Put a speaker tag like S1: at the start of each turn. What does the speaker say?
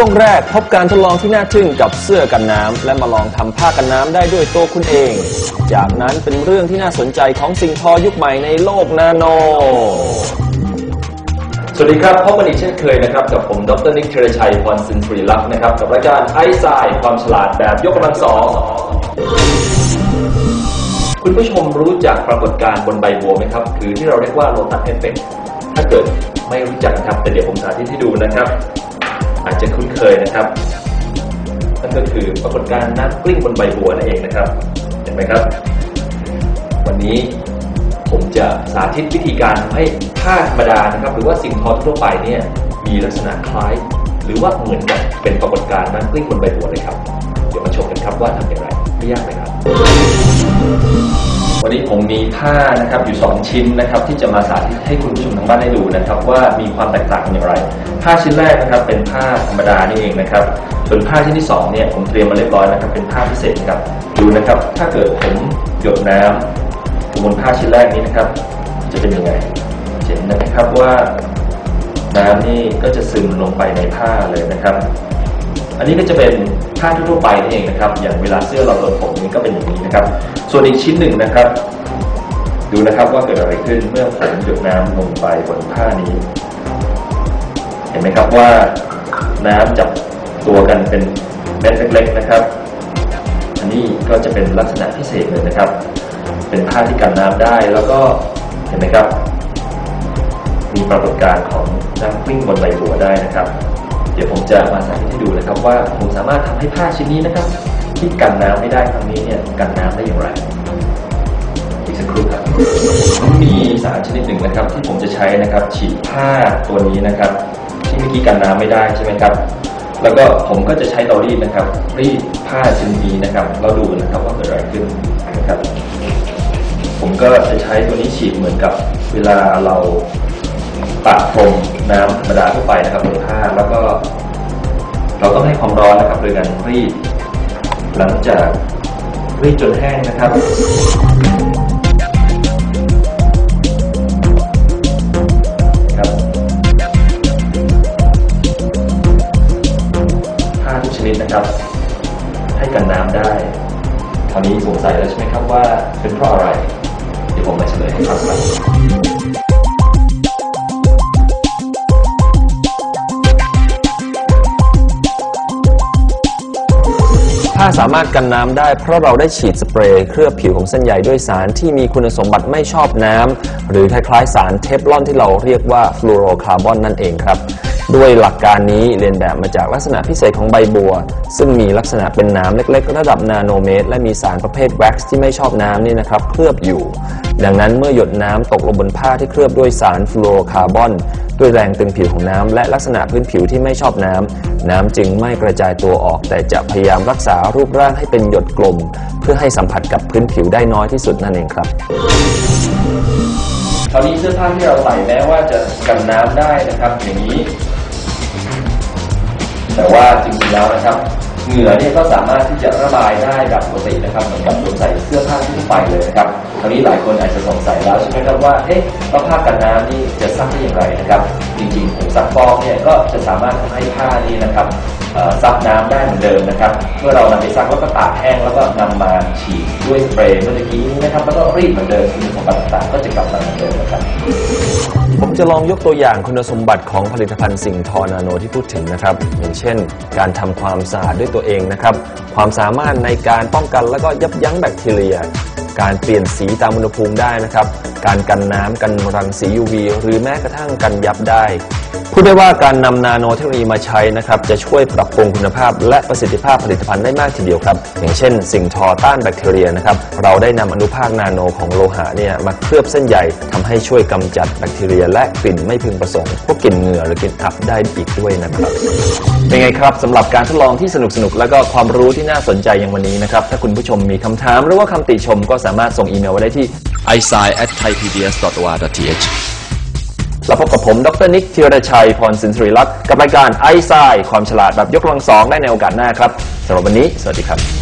S1: ช่วงแรกพบการทดลองที่น่าทึ่งกับเสื้อกันน้ำและมาลองทำผ้ากันน้ำได้ด้วยตัวคุณเอง จากนั้นเป็นเรื่องที่น่าสนใจของสิ่งทอยุคใหม่ในโลกนาโน สวัสดีครับพบกันอีกเช่นเคยนะครับ กับผม ดรนิกเทรชัยพรสินทรีลักษณ์นะครับ กับรายการไอซ์ไซความฉลาดแบบยกกำลังสองคุณผู้ชมรู้จักปรากฏการณ์บนใบบัวไหมครับหรือที่เราเรียกว่าโลตัสเอฟเฟกถ้าเกิดไม่รู้จักนะครับแต่เดี๋ยวผมสาธิตให้ดูนะครับ อาจจะคุ้นเคยนะครับนั่นก็คือปรากฏการณ์น้ำกลิ้งบนใบบัวนั่นเองนะครับ เห็นไหมครับ วันนี้ผมจะสาธิตวิธีการทำให้ผ้าธรรมดานะครับ หรือว่าสิ่งทอทั่วไปเนี่ยมีลักษณะคล้าย หรือว่าเหมือนกับเป็นปรากฏการณ์น้ำกลิ้งบนใบบัวเลยครับ เดี๋ยวมาชมกันครับว่าทำอย่างไรไม่ยากเลยครับ วันนี้ผมมีผ้านะครับอยู่ 2 ชิ้นนะครับที่จะมาสาธิตให้คุณผู้ชมทางบ้านได้ดูนะครับว่ามีความแตกต่างกันอย่างไร ผ้าชิ้นแรกนะครับเป็นผ้าธรรมดานี่เองนะครับส่วนผ้าชิ้นที่สองเนี่ยผมเตรียมมาเรียบร้อยนะครับเป็นผ้าพิเศษครับดูนะครับถ้าเกิดผมหยดน้ำบนผ้าชิ้นแรกนี้นะครับ จะเป็นยังไงเห็นนะครับว่าน้ำนี่ก็จะซึมลงไปในผ้าเลยนะครับ อันนี้ก็จะเป็นผ้าทั่วไปนี่เองนะครับ อย่างเวลาเสื้อเราโดนผมนี้ก็เป็นอย่างนี้นะครับ ส่วนอีกชิ้นหนึ่งนะครับ ดูนะครับว่าเกิดอะไรขึ้นเมื่อผมหยดน้ำลงไปบนผ้านี้ เห็นไหมครับว่าน้ำจับตัวกันเป็นเม็ดเล็กๆนะครับ อันนี้ก็จะเป็นลักษณะพิเศษเลยนะครับ เป็นผ้าที่กันน้ำได้แล้วก็เห็นไหมครับ มีปรากฏการณ์ของน้ำกลิ้งบนใบบัวได้นะครับ ดี๋ยวผมจะมาสาธิตให้ดูนะครับ ว่าผมสามารถทำให้ผ้าชิ้นนี้นะครับ ที่กันน้ำไม่ได้ครั้งนี้เนี่ยกันน้ำได้อย่างไรอีกสักครู่ครับมีสารชนิดหนึ่งนะครับ ที่ผมจะใช้นะครับ ฉีดผ้าตัวนี้นะครับ ที่เมื่อกี้กันน้ำไม่ได้ใช่ไหมครับ แล้วก็ผมก็จะใช้เตารีดนะครับ รีดผ้าชนิดนี้นะครับเราดูนะครับว่าเกิดอะไรขึ้นนะครับ ผมก็จะใช้ตัวนี้ฉีดเหมือนกับเวลาเรา ปะพรมน้ำธรรมดาทั่วไปนะครับบนผ้าแล้วก็ เราต้องให้ความร้อนนะครับโดยการรีดหลังจากรีดจนแห้งนะครับครับผ้าทุกชนิดนะครับ ให้กันน้ำได้คราวนี้สงสัยแล้วใช่ไหมครับว่าเป็นเพราะอะไร เดี๋ยวผมมาเฉลยให้ฟังครับ ผ้าสามารถกันน้ำได้ เพราะเราได้ฉีดสเปรย์เคลือบผิวของเส้นใยด้วยสารที่มีคุณสมบัติไม่ชอบน้ำหรือคล้ายๆสารเทฟลอนที่เราเรียกว่าฟลูโรคาร์บอนนั่นเองครับ ด้วยหลักการนี้เรียนแบบมาจากลักษณะพิเศษของใบบัว ซึ่งมีลักษณะเป็นน้ำเล็กๆ ระดับนาโนเมตร และมีสารประเภทแว็กซ์ที่ไม่ชอบน้ำนี่นะครับเคลือบอยู่ ดังนั้นเมื่อหยดน้ำตกลงบนผ้าที่เคลือบด้วยสารฟลูโรคาร์บอน ด้วยแรงตึงผิวของน้ำและลักษณะพื้นผิวที่ไม่ชอบน้ำน้ำจึงไม่กระจายตัวออก แต่จะพยายามรักษารูปร่างให้เป็นหยดกลม เพื่อให้สัมผัสกับพื้นผิวได้น้อยที่สุดนั่นเองครับคราวนี้เสื้อผ้าที่เราใส่แม้ว่าจะกันน้ำได้นะครับอย่างนี้ แต่ว่าจริงๆแล้วนะครับ เหงื่อเนี่ยก็สามารถที่จะระบายได้แบบปกตินะครับเหมือนกับสวมใส่เสื้อผ้าทั่วไปเลยนะครับคราวนี้หลายคนอาจจะสงสัยแล้วใช่ไหมครับว่าเอ๊ะแล้วผ้ากันน้ำนี่จะซักได้อย่างไรนะครับ จริงๆผงซักฟอกเนี่ยก็จะสามารถทำให้ผ้านี้นะครับซับน้ำได้เหมือนเดิมนะครับ เมื่อเรานำไปซักแล้วก็ตากแห้งแล้วก็นำมาฉีดด้วยสเปรย์เมื่อกี้นี้นะครับแล้วก็รีดเหมือนเดิมคุณสมบัติต่างๆก็จะกลับมาเหมือนเดิมนะครับ ผมจะลองยกตัวอย่างคุณสมบัติของผลิตภัณฑ์สิ่งทอนาโนที่พูดถึงนะครับ อย่างเช่น การทำความสะอาดด้วยตัวเองนะครับ ความสามารถในการป้องกันและก็ยับยั้งแบคทีเรีย การเปลี่ยนสีตามอุณหภูมิได้นะครับ การกันน้ำกันรังสี UV หรือแม้กระทั่งกันยับได้ พูดได้ว่าการนำนาโนเทคโนโลยีมาใช้นะครับจะช่วยปรับปรุงคุณภาพ และประสิทธิภาพผลิตภัณฑ์ได้มากทีเดียวครับ อย่างเช่น สิ่งทอต้านแบคทีเรียนะครับเราได้นำอนุภาคนาโนของโลหะเนี่ยมาเคลือบเส้นใยทำให้ช่วยกำจัดแบคทีเรีย และกลิ่นไม่พึงประสงค์พวกกลิ่นเหงื่อหรือกลิ่นอับได้อีกด้วยนะครับเป็นไงครับสำหรับการทดลองที่สนุกสนุกแล้วก็ความรู้ที่น่าสนใจอย่างวันนี้นะครับถ้าคุณผู้ชมมีคำถามหรือว่าคำติชมก็สามารถส่งอีเมลไว้ได้ที่
S2: i s i at thaipbs.or.th
S1: แล้วพบกับผม ดรนิกธีรชัย พรสินทรีลักษ์กับรายการไอซายความฉลาดแบบยกกำลังสองได้ในโอกาสหน้าครับสำหรับวันนี้ สวัสดีครับ